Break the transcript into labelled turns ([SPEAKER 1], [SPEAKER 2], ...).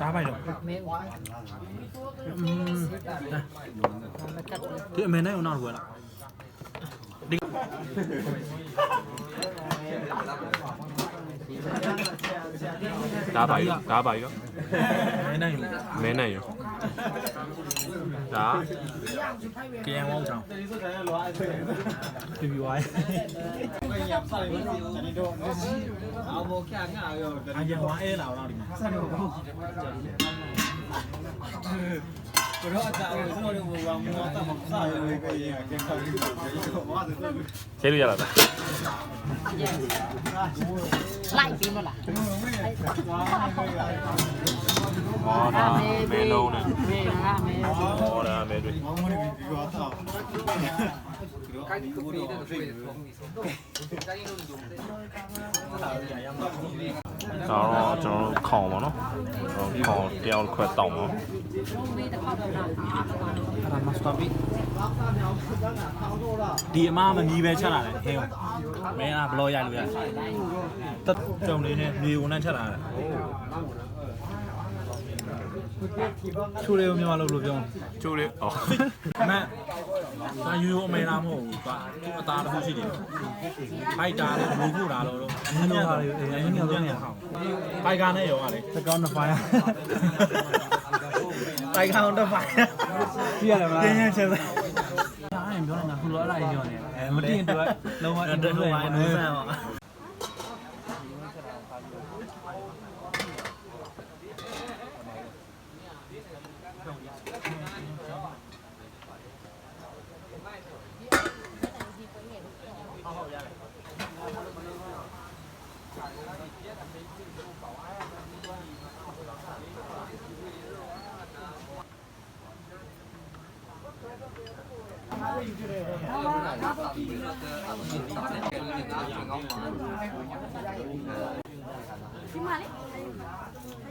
[SPEAKER 1] ကားပိုက်တော့
[SPEAKER 2] မဲဦး
[SPEAKER 1] อืม
[SPEAKER 2] မကတ်ဘူး
[SPEAKER 1] ဒီအမေနဲ့ဦးနောက်ကွယ်လားဒီ
[SPEAKER 3] ဒါပါရောဒါပါရော
[SPEAKER 1] အမေနဲ့ယူ
[SPEAKER 3] မဲနိုင်ရော ဒါ
[SPEAKER 1] ကရန်ဝေါချောင်းပြပြဝိုင်းအရင်ဝါအဲလာတော့ဒီမှာ
[SPEAKER 3] ချဲလို့ရလားဒါ
[SPEAKER 2] လိုက်ပြီးမလား
[SPEAKER 3] ဟောဒါ မဲလုံးနဲ့
[SPEAKER 2] မဲငါမဲ
[SPEAKER 3] ဟောဒါမဲတွေဒါတော့ကျွန်တော်တို့ခေါင်ပါနော်ကျွန်တော်ခေါင်တယောက်ခွဲတောင်းပါ
[SPEAKER 1] အဲ့ဒါမစတာဘီဒီအမမမီးပဲချက်လာတယ်ဟဲ့မင်းကဘလော့ရိုက်လို့ရတယ်တက်ကြုံလေးနဲ့မြေဝင်နဲ့ချက်လာတယ် ချိုးလေးကိုမြန်မာလို့လို့ပြော
[SPEAKER 3] ကျိုးလေးအော်
[SPEAKER 1] မန်ဒါယူအမေလားမဟုတ်ဘူးကွာသူအသားတစ်ခုရှိတယ်ဖိုက်တာလေဘူကူတာလို့အင်းညံ့အင်းညံ့တော့နေဟောင်းဖိုက်ကာနဲ့ရောကလေစကောင်းတစ်ဖိုင်ဖိုက်ကာတော့ဖိုင်ကြည့်ရတယ်မလားတင်းရင်ချက်စားအဲ့ပြောနေတာခုလိုအဲ့ဒါကြီးပြောနေအဲမတင်တော့လုံးဝအင်တာနက်ဝိုင်းနိုးဆန်ပါ
[SPEAKER 2] ဒီမှာလေ